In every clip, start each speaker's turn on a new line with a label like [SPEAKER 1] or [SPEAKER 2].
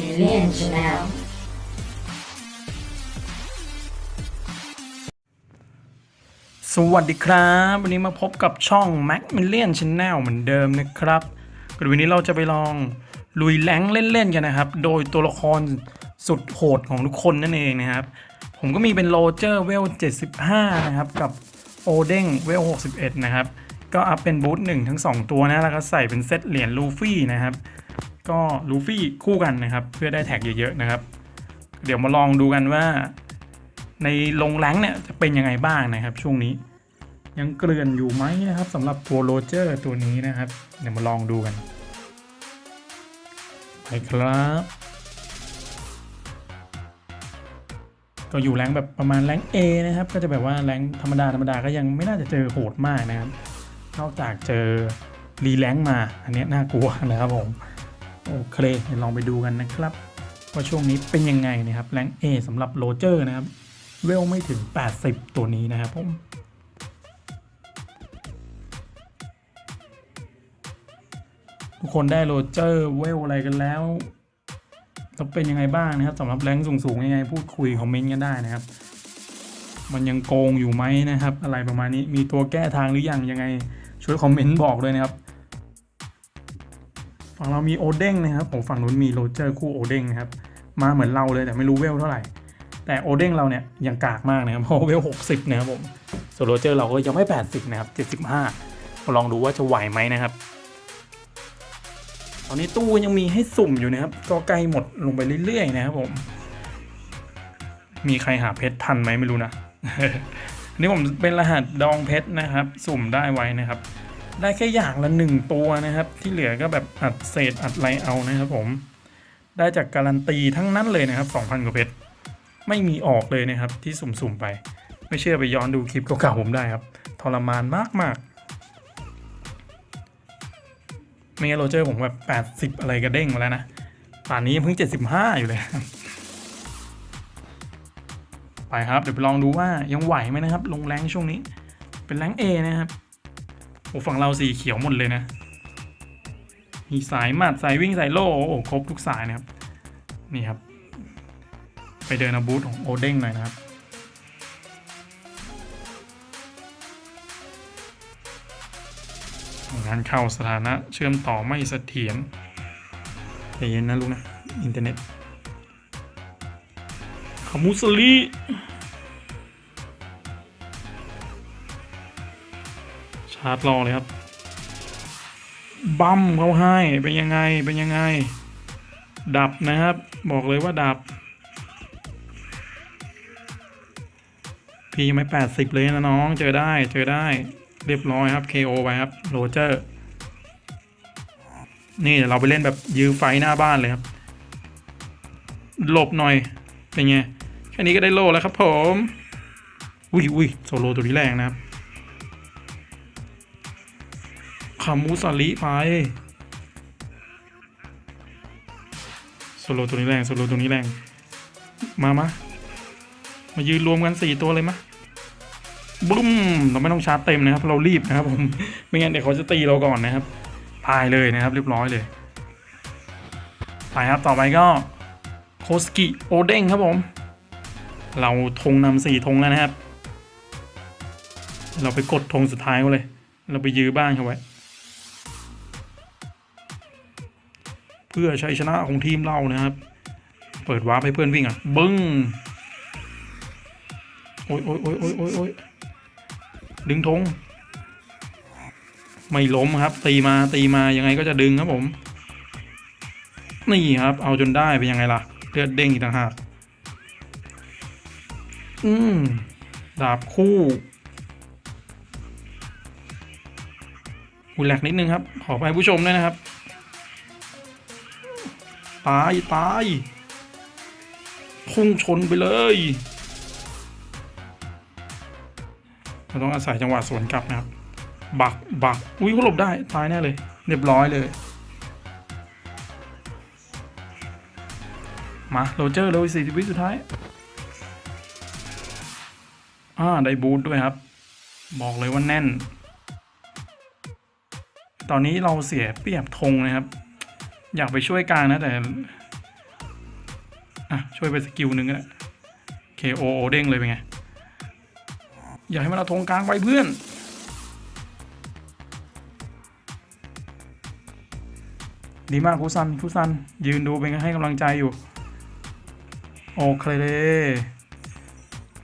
[SPEAKER 1] Million Chanel
[SPEAKER 2] สวัสดีครับ วันนี้มาพบกับช่อง Mac Million Channel เหมือนเดิมนะครับวันนี้เราจะไปลองลุยแรงเล่นๆกันนะครับ โดยตัวละครสุดโหดของทุกคนนั่นเองนะครับ ผมก็มีเป็นโรเจอร์เวล 75 นะครับ กับโอเด้งเวล 61 นะครับ ก็อัพเป็นบูทหนึ่งทั้ง 2 ตัวนะ แล้วก็ใส่เป็นเซตเหรียญลูฟี่นะครับ ก็ลูฟี่คู่กันนะครับ เพื่อได้แท็กเยอะๆนะครับ เดี๋ยวมาลองดูกันว่า ในลงแรงเนี่ยจะเป็นยังไงบ้างนะครับ ช่วงนี้ ยังเกลื่อนอยู่ไหมนะครับสำหรับตัวโรเจอร์ตัวนี้นะครับ เดี๋ยวมาลองดูกันไปครับ ก็อยู่แรงแบบประมาณแรง A นะครับ ก็จะแบบว่าแรงธรรมดาธรรมดาก็ยังไม่น่าจะเจอโหดมากนะครับ นอกจากเจอรีแรงมา อันนี้น่ากลัวนะครับผม โอเคเดี๋ยวลองไปดูกันนะครับ ว่าช่วงนี้เป็นยังไงนะครับแรงค์ A สำหรับโรเจอร์นะครับ เวลไม่ถึง 80 ตัวนี้นะครับผมทุกคนได้โรเจอร์เวลอะไรกันแล้วจะเป็นยังไงบ้างนะครับสำหรับแรงค์สูงๆยังไงพูดคุยคอมเมนต์กันได้นะครับ มันยังโกงอยู่ไหมนะครับ อะไรประมาณนี้มีตัวแก้ทางหรือยังยังไงช่วยคอมเมนต์บอกเลยนะครับ ฝั่งเรามีโอเด้งนะครับผมฝั่งนู้นมีโรเจอร์คู่โอเด้งนะครับ มาเหมือนเราเลยแต่ไม่รู้เวลเท่าไหร่ แต่โอเด้งเราเนี่ยยังกากมากนะครับเพราะเวลหกสิบนะครับผมส่วนโรเจอร์เราก็ยังไม่แปดสิบนะครับเจ็ดสิบห้าลองดูว่าจะไหวไหมนะครับ ตอนนี้ตู้ยังมีให้สุ่มอยู่นะครับ ก็ใกล้หมดลงไปเรื่อยๆนะครับผม มีใครหาเพชรทันไหมไม่รู้นะนี่ผมเป็นรหัสดองเพชรนะครับ สุ่มได้ไว้นะครับ ได้แค่อย่างละหนึ่งตัวนะครับ ที่เหลือก็แบบอัดเศษอัดไรเอานะครับผม ได้จากการันตีทั้งนั้นเลยนะครับ 2,000 กว่าเพชรไม่มีออกเลยนะครับที่สุ่มๆไป ไม่เชื่อไปย้อนดูคลิปเก่าๆผมได้ครับ ทรมานมากๆไม่งั้นโรเจอร์ผมแบบแปดสิบ80 อะไรก็เด้งมาแล้วนะป่านนี้เพิ่งเจ็ดสิบห้าอยู่เลยไปครับ เดี๋ยวไปลองดูว่ายังไหวไหมนะครับ ลงแรงช่วงนี้ เป็นแรงเอนะครับ โอ้ฝั่งเราสีเขียวหมดเลยนะ มีสายหมัดสายวิ่งสายโล่โอ้ครบทุกสายนะครับ นี่ครับ ไปเดินอาบูธของโอเด้งหน่อยนะครับงานเข้าสถานะเชื่อมต่อไม่เสถียรใจเย็นนะลูกนะ อินเทอร์เน็ตขมุสลี ชาร์จรอเลยครับ บัมเขาให้ เป็นยังไง เป็นยังไง ดับนะครับ บอกเลยว่าดับ พี่ยังไม่แปดสิบเลยนะน้อง เจอได้ เจอได้ เรียบร้อยครับ KO ไปครับ โรเจอร์ นี่เดี๋ยวเราไปเล่นแบบยื้อไฟหน้าบ้านเลยครับ หลบหน่อย เป็นไง แค่นี้ก็ได้โลแล้วครับผม อุ้ยอุ้ยโซโลตัวนี้แรงนะครับ คามูสาลิไปโซโลตัวนี้แรงโซโลตัวนี้แรง มามามายืนรวมกันสี่ตัวเลยมะบุ้มเราไม่ต้องชาร์จเต็มนะครับ เรารีบนะครับผมไม่งั้นเดี๋ยวเขาจะตีเราก่อนนะครับพายเลยนะครับ เรียบร้อยเลยไปครับต่อไปก็โคสกิโอเด้งครับผม เราธงนำสี่ธงแล้วนะครับ เราไปกดธงสุดท้ายเขาเลย เราไปยื้อบ้านเขาไว้ พื่อชัยชนะของทีมเรานะครับ เปิดวาร์ปให้เพื่อนวิ่งอะบึ้งโอ้ยโอ้ยโอ้ยโอ้ยโอ้ยโอ้ยดึงธงไม่ล้มครับ ตีมาตีมายังไงก็จะดึงครับผม นี่ครับ เอาจนได้เป็นยังไงล่ะเลือดเด้งอีกต่างหากอืมดาบคู่อุยแหลกนิดนึงครับ ขอไปผู้ชมด้วยนะครับ ตายตายพุ่งชนไปเลยเราต้องอาศัยจังหวะสวนกลับนะครับ บักบักอุ้ยเขาหลบได้ตายแน่เลย เรียบร้อยเลย มาโรเจอร์เลยสี่สิบวิสุดท้าย อ่า ได้บูทด้วยครับ บอกเลยว่าแน่น ตอนนี้เราเสียเปรียบธงนะครับ อยากไปช่วยกลางนะแต่ อะ ช่วยไปสกิลหนึ่งก็ได้ KO โอเด้งเลยเป็นไง อย่าให้มันเอาธงกลางไปเพื่อนดีมากคุซันคุซัน ยืนดูเป็นให้กำลังใจอยู่ โอเคเลย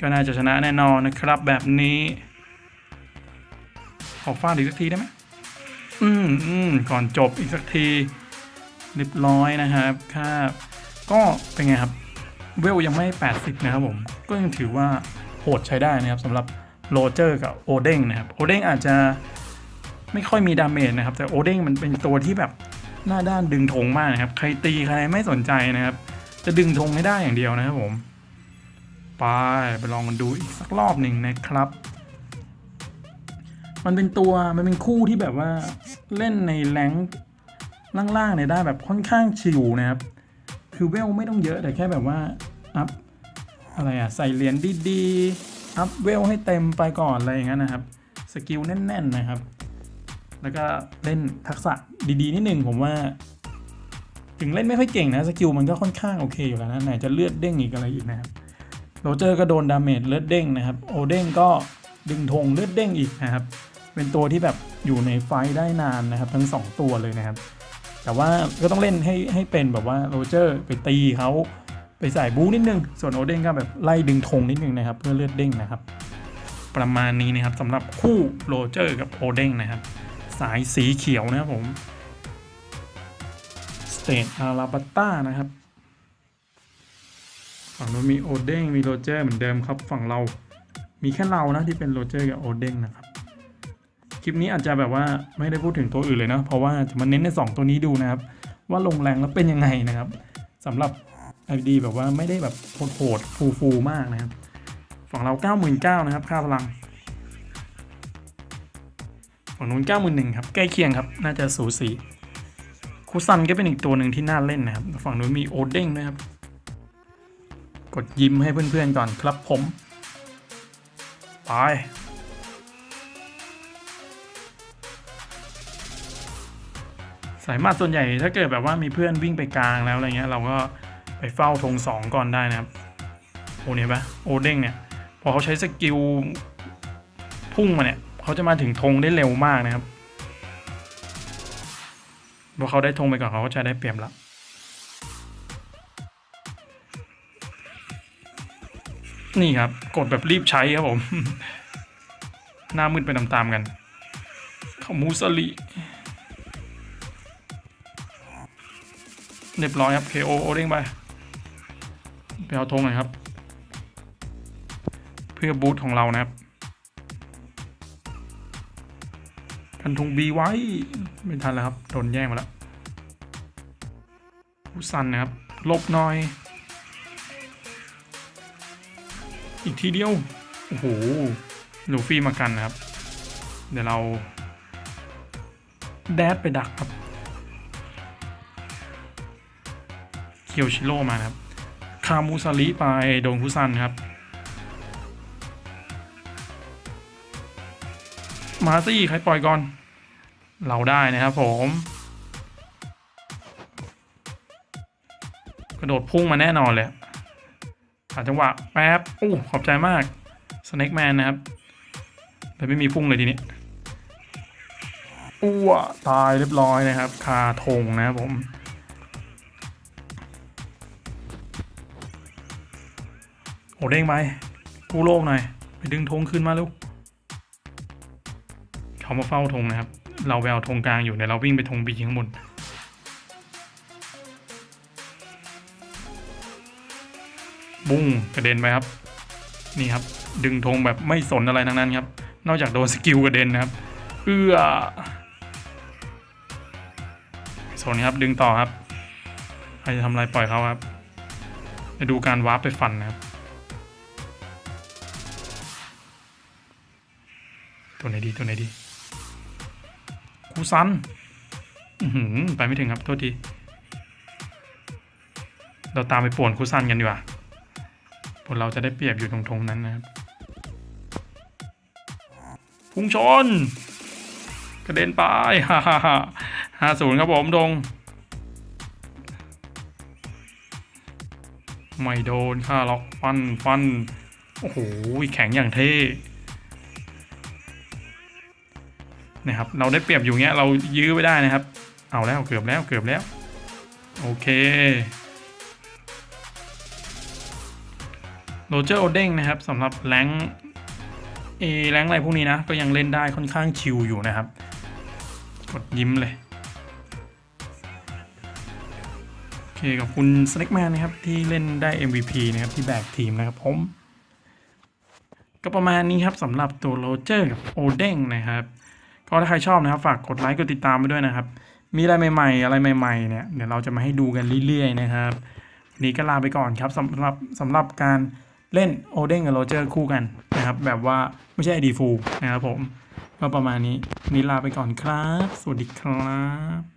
[SPEAKER 2] ก็น่าจะชนะแน่นอนนะครับแบบนี้ ขอฟาดอีกสักทีได้ไหมอืมอืมก่อนจบอีกสักที เรียบร้อยนะครับค่าก็เป็นไงครับเวลยังไม่ 80 นะครับผม ก็ยังถือว่าโหดใช้ได้นะครับสำหรับโรเจอร์กับโอเด้งนะครับโอเด้งอาจจะไม่ค่อยมีดาเมจนะครับ แต่โอเด้งมันเป็นตัวที่แบบหน้าด้านดึงธงมากนะครับ ใครตีใครไม่สนใจนะครับ จะดึงธงให้ได้อย่างเดียวนะครับผมไปไปลองกันดูอีกสักรอบหนึ่งนะครับ มันเป็นตัวมันเป็นคู่ที่แบบว่าเล่นในแรง ล่างๆเนี่ยได้แบบค่อนข้างชิวนะครับ คือเวลไม่ต้องเยอะแต่แค่แบบว่าอัพอะไรอะใส่เหรียญดีๆ อัพเวลให้เต็มไปก่อนอะไรอย่างนั้นนะครับ สกิลแน่นๆนะครับ แล้วก็เล่นทักษะดีๆนิดนึงผมว่า ถึงเล่นไม่ค่อยเก่งนะสกิลมันก็ค่อนข้างโอเคอยู่แล้วนะไหนจะเลือดเด้งอีกอะไรอีกนะครับโรเจอร์ก็โดนดาเมจเลือดเด้งนะครับ โอเด้งก็ดึงธงเลือดเด้งอีกนะครับ เป็นตัวที่แบบอยู่ในไฟได้นานนะครับ ทั้งสองตัวเลยนะครับ แต่ว่าก็ต้องเล่นให้ให้เป็นแบบว่าโรเจอร์ไปตีเขาไปใส่บูนิดนึง ส่วนโอเด้งก็แบบไล่ดึงธงนิดนึงนะครับ เพื่อเลือดเด้งนะครับ ประมาณนี้นะครับสำหรับคู่โรเจอร์กับโอเด้งนะครับ สายสีเขียวนะครับผมสเตทอาราบัตตานะครับฝั่งนู้นมีโอเด้งมีโรเจอร์เหมือนเดิมครับ ฝั่งเรามีแค่เรานะที่เป็นโรเจอร์กับโอเด้งนะครับ คลิปนี้อาจจะแบบว่าไม่ได้พูดถึงตัวอื่นเลยนะ เพราะว่าจะมาเน้นใน 2 ตัวนี้ดูนะครับ ว่าลงแรงแล้วเป็นยังไงนะครับสำหรับ ID แบบว่าไม่ได้แบบโหดๆฟูๆมากนะครับฝั่งเรา 99,000นะครับ ค่าพลัง ฝั่งนู้น91,000ครับ ใกล้เคียงครับ น่าจะสูสีคูซันก็เป็นอีกตัวหนึ่งที่น่าเล่นนะครับ ฝั่งนู้นมีโอเด้งนะครับ กดยิ้มให้เพื่อนๆก่อนครับผม ไป สายมาส่วนใหญ่ถ้าเกิดแบบว่ามีเพื่อนวิ่งไปกลางแล้วอะไรเงี้ยเราก็ไปเฝ้าธงสองก่อนได้นะครับโอเนี่ยปะโอเด้งเนี่ยพอเขาใช้สกิลพุ่งมาเนี่ยเขาจะมาถึงธงได้เร็วมากนะครับพอเขาได้ธงไปก่อนเขาก็จะได้เปรียบละนี่ครับ กดแบบรีบใช้ครับผม หน้ามืดไปตามๆกัน เขามูสลิ เรียบร้อยครับ KO โอเด้งไปไปเอาธงหน่อยครับ เพื่อบูทของเรานะครับกันธงบีไว้ไม่ทันแล้วครับโดนแย่งมาแล้วผู้สันนะครับลบหน่อย อีกทีเดียว โอ้โหลูฟี่มากันนะครับ เดี๋ยวเรา แดดไปดักครับ เคียวชิโร่มาครับ คามูซาริไปโดนคุซันครับ มาซี่ใครปล่อยก่อน เราได้นะครับผม กระโดดพุ่งมาแน่นอนเลยหาจังหวะแป๊บอู้ขอบใจมากสเน็กแมนนะครับ แต่ไม่มีพุ่งเลยทีนี้อ้วตายเรียบร้อยนะครับ คาธงนะครับผม โอเด้งไปกู้โลกหน่อย ไปดึงธงขึ้นมาลูกเขามาเฝ้าธงนะครับ เราไปเอาธงกลางอยู่เดี๋ยเราวิ่งไปธงบีข้างบนบุ้งกระเด็นไปครับ นี่ครับ ดึงธงแบบไม่สนอะไรทั้งนั้นครับ นอกจากโดนสกิลกระเด็นนะครับเอื้อสนครับดึงต่อครับใครจะทำอะไรปล่อยเขาครับไปดูการวาร์ปไปฟันนะครับ ตัวไหนดีตัวไหนดีคูซันอืไปไม่ถึงครับโทษที เราตามไปป่วนคูซันกันดีกว่าพวกเราจะได้เปรียบอยู่ตรงทงนั้นนะครับพุ่งชน กระเด็นไปฮ่าฮ่าฮ่าห้าศูนย์ครับผมทงไม่โดนค่าล็อกฟันฟัน โอ้โห แข็งอย่างเท่ นะครับเราได้เปรียบอยู่เงี้ยเรายื้อไว้ได้นะครับ เอาแล้วเกือบแล้วเกือบแล้ว โอเคโรเจอร์โอเด้งนะครับสำหรับแรงเอแรงอะไรพวกนี้นะ ก็ยังเล่นได้ค่อนข้างชิลอยู่นะครับ กดยิ้มเลย โอเคขอบคุณส n น็กแมนนะครับ ที่เล่นได้ MVP นะครับ ที่แบกทีมนะครับผม ก็ประมาณนี้ครับสำหรับตัวโรเจอร์กับโอเด้งนะครับ ก็ถ้าใครชอบนะครับฝากกดไลค์กดติดตามไปด้วยนะครับ มีอะไรใหม่ ๆ อะไรใหม่ ๆ เนี่ยเดี๋ยวเราจะมาให้ดูกันเรื่อย ๆ นะครับนี้ก็ลาไปก่อนครับสำหรับสำหรับการเล่นโอเด้งกับโรเจอร์คู่กันนะครับ แบบว่าไม่ใช่ไอดีฟูนะครับผม ก็ประมาณนี้นนี้ลาไปก่อนครับ สวัสดีครับ